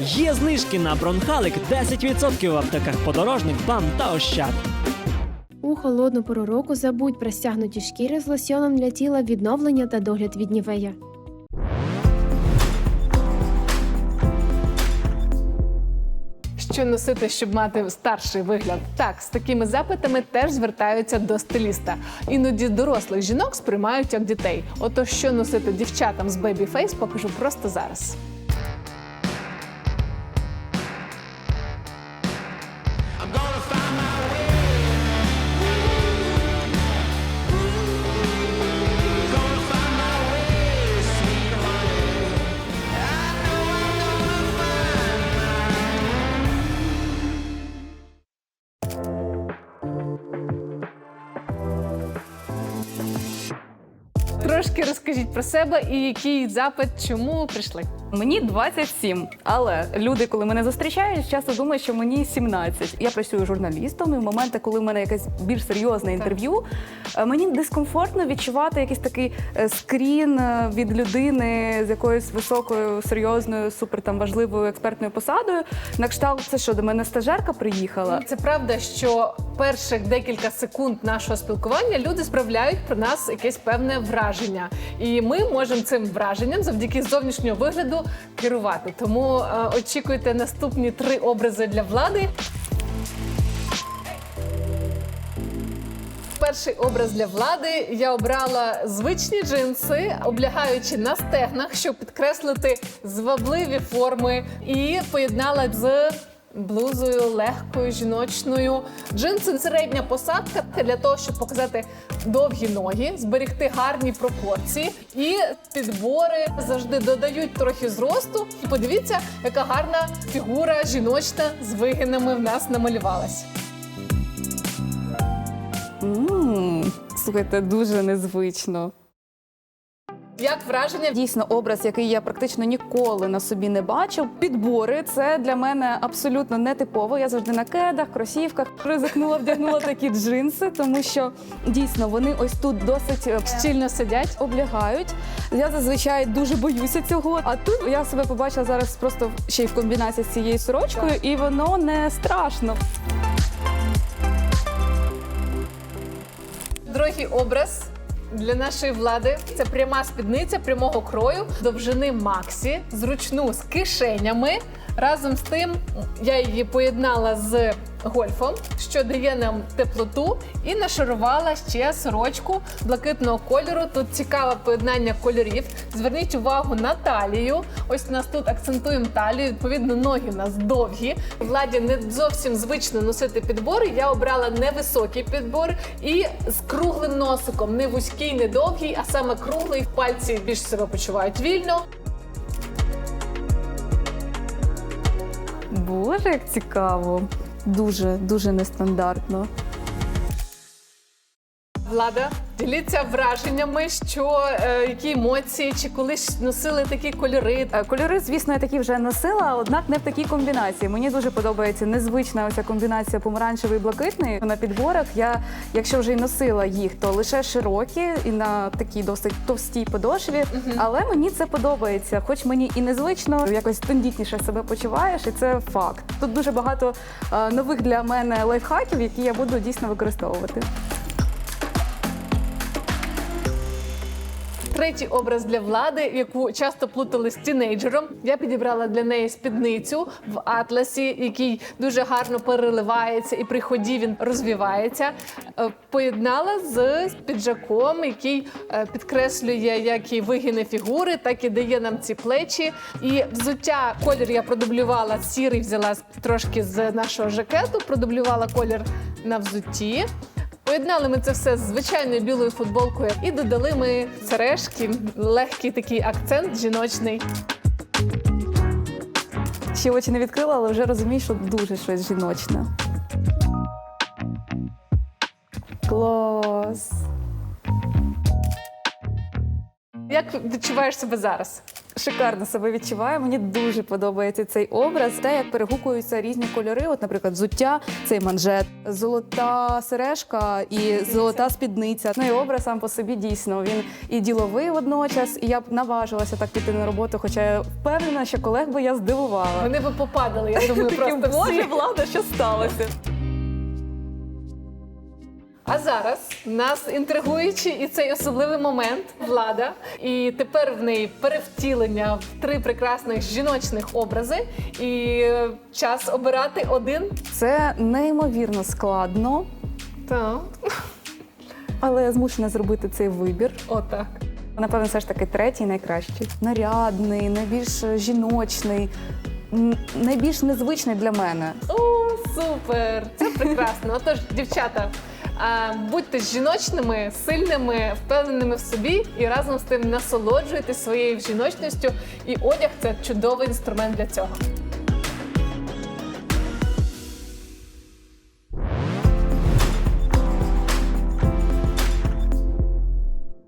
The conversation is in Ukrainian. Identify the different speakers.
Speaker 1: Є знижки на бронхалик 10% в аптеках подорожник, бам та ощад.
Speaker 2: У холодну пору року забудь про стягнуті шкіри з лосьоном для тіла відновлення та догляд від нівея.
Speaker 3: Що носити, щоб мати старший вигляд? Так, з такими запитами теж звертаються до стиліста. Іноді дорослих жінок сприймають як дітей. Отож, що носити дівчатам з Baby Face, покажу просто зараз. Трошки розкажіть про себе і який запит, чому прийшли.
Speaker 4: Мені 27, але люди, коли мене зустрічають, часто думають, що мені 17. Я працюю журналістом, і в моменти, коли в мене якесь більш серйозне інтерв'ю, е, мені дискомфортно відчувати якийсь такий е, скрін е, від людини з якоюсь високою, серйозною, супер там важливою експертною посадою. На кшталт, це що до мене стажерка приїхала.
Speaker 3: Це правда, що перших декілька секунд нашого спілкування люди справляють про нас якесь певне враження, і ми можемо цим враженням завдяки зовнішнього вигляду керувати. Тому е, очікуйте наступні три образи для влади. Перший образ для влади я обрала звичні джинси, облягаючи на стегнах, щоб підкреслити звабливі форми, і поєднала з блузою легкою жіночною. Джинси середня посадка для того, щоб показати довгі ноги, зберегти гарні пропорції. І підбори завжди додають трохи зросту. І подивіться, яка гарна фігура жіночна з вигинами в нас намалювалась.
Speaker 4: М, Слухайте, дуже незвично.
Speaker 3: Як враження?
Speaker 4: Дійсно, образ, який я практично ніколи на собі не бачив. Підбори це для мене абсолютно нетипово. Я завжди на кедах, кросівках ризикнула, вдягнула такі джинси, тому що дійсно вони ось тут досить е,
Speaker 3: Щільно сидять.
Speaker 4: облягають. Я зазвичай дуже боюся цього. А тут я себе побачила зараз просто ще й в комбінації з цією сорочкою, і воно не страшно.
Speaker 3: Другий образ для нашої влади це пряма спідниця прямого крою, довжини Максі, зручну з кишенями. Разом з тим я її поєднала з гольфом, що дає нам теплоту, і нашарувала ще сорочку блакитного кольору. Тут цікаве поєднання кольорів. Зверніть увагу на талію. Ось у нас тут акцентуємо талію. Відповідно, ноги у нас довгі. Владі не зовсім звично носити підбори. Я обрала невисокий підбор і з круглим носиком, не вузький, не довгий, а саме круглий. Пальці більш себе почувають вільно.
Speaker 4: Боже, як цікаво. Дуже дуже нестандартно.
Speaker 3: Влада, діліться враженнями, що е, які емоції, чи колись носили такі кольори.
Speaker 4: Е, Кольори, звісно, я такі вже носила, однак не в такій комбінації. Мені дуже подобається незвична оця комбінація помаранчевий і блакитний. На підборах я, якщо вже й носила їх, то лише широкі і на такій досить товстій подошві. Але мені це подобається. Хоч мені і незвично, якось тендітніше себе почуваєш, і це факт. Тут дуже багато е, нових для мене лайфхаків, які я буду дійсно використовувати.
Speaker 3: Третій образ для влади, яку часто плутали з тінейджером. Я підібрала для неї спідницю в атласі, який дуже гарно переливається, і при ході він розвивається. Е, Поєднала з піджаком, який е, підкреслює як і вигини фігури, так і дає нам ці плечі. І взуття колір я продублювала сірий, взяла трошки з нашого жакету, продублювала колір на взутті. Поєднали ми це все з звичайною білою футболкою і додали ми сережки, легкий такий акцент жіночний.
Speaker 4: Ще очі не відкрила, але вже розумію, що дуже щось жіночне. Клас.
Speaker 3: Як відчуваєш себе зараз?
Speaker 4: Шикарно себе відчуваю. Мені дуже подобається цей образ. Те, як перегукуються різні кольори. От, наприклад, взуття, цей манжет, золота сережка і золота спідниця. Ну і образ сам по собі дійсно він і діловий водночас. І я б наважилася так піти на роботу, хоча я впевнена, що колег би я здивувала.
Speaker 3: Вони би попадали, я думаю, просто
Speaker 4: боже, влада, що сталося?
Speaker 3: А зараз нас інтригуючий і цей особливий момент влада. І тепер в неї перевтілення в три прекрасних жіночних образи. І час обирати один.
Speaker 4: Це неймовірно складно,
Speaker 3: Так,
Speaker 4: але я змушена зробити цей вибір.
Speaker 3: отак.
Speaker 4: Напевно, все ж таки третій найкращий. Нарядний, найбільш жіночний, м, найбільш незвичний для мене.
Speaker 3: О, супер! Це прекрасно. Отож, дівчата, будьте жіночними, сильними, впевненими в собі і разом з тим насолоджуйтесь своєю жіночністю. І одяг це чудовий інструмент для цього.